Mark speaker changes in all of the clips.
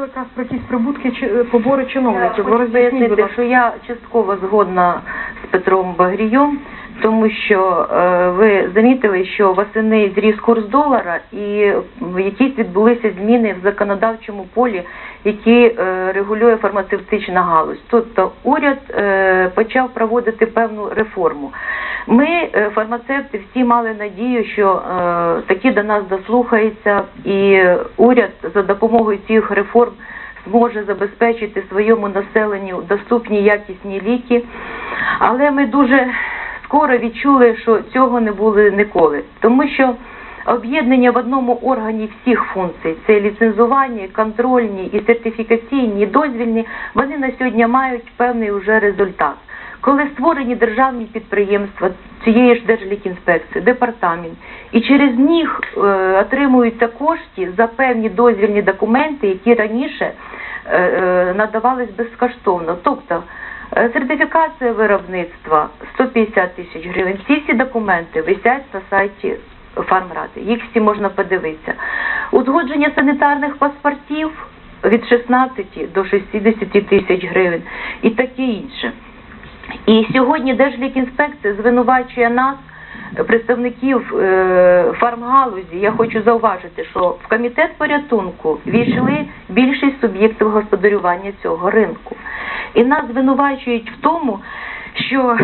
Speaker 1: якраз про якісь прибутки чи е, побори чиновників. Я
Speaker 2: хочу пояснити, що я частково згодна з Петром Багрієм, тому що е, ви замітили, що восени зріс курс долара і якісь відбулися зміни в законодавчому полі, які е, регулює фармацевтична галузь. Тобто уряд е, почав проводити певну реформу. Ми, е, фармацевти, всі мали надію, що е, таки до нас дослухається, і уряд за допомогою цих реформ зможе забезпечити своєму населенню доступні якісні ліки. Але ми дуже скоро відчули, що цього не було ніколи, тому що об'єднання в одному органі всіх функцій це ліцензування, контрольні і сертифікаційні, і дозвільні, вони на сьогодні мають певний уже результат. Коли створені державні підприємства цієї ж Держлікінспекції, департамент, і через них е, отримуються кошти за певні дозвільні документи, які раніше е, е, надавались безкоштовно. Тобто е, сертифікація виробництва 150 тисяч гривень. Ці всі документи висять на сайті фармради. Їх всі можна подивитися. Узгодження санітарних паспортів від 16 до 60 тисяч гривень і таке інше. І сьогодні Держлікінспекція звинувачує нас, представників е, фармгалузі. Я хочу зауважити, що в комітет порятунку війшли більшість суб'єктів господарювання цього ринку. І нас звинувачують в тому, що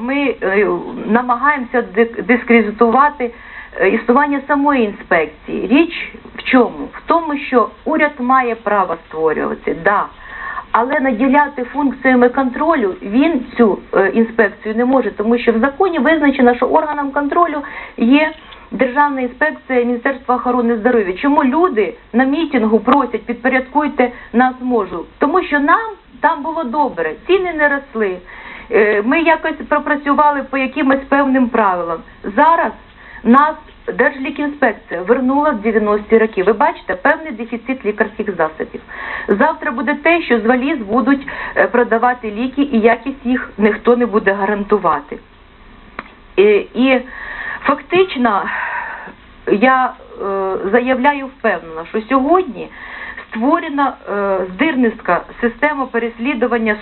Speaker 2: ми е, намагаємося дискредитувати існування самої інспекції. Річ в чому? В тому, що уряд має право створювати, да. Але наділяти функціями контролю він цю е, інспекцію не може, тому що в законі визначено, що органом контролю є Державна інспекція Міністерства охорони здоров'я. Чому люди на мітингу просять підпорядкуйте нас можу? Тому що нам там було добре, ціни не росли. Е, Ми якось пропрацювали по якимось певним правилам. Зараз нас Держлікінспекція вернула в 90-ті роки. Ви бачите певний дефіцит лікарських засобів. Завтра буде те, що з валіз будуть е, продавати ліки, і якість їх ніхто не буде гарантувати. І, і фактично я е, заявляю впевнено, що сьогодні створена е, здирницька система переслідування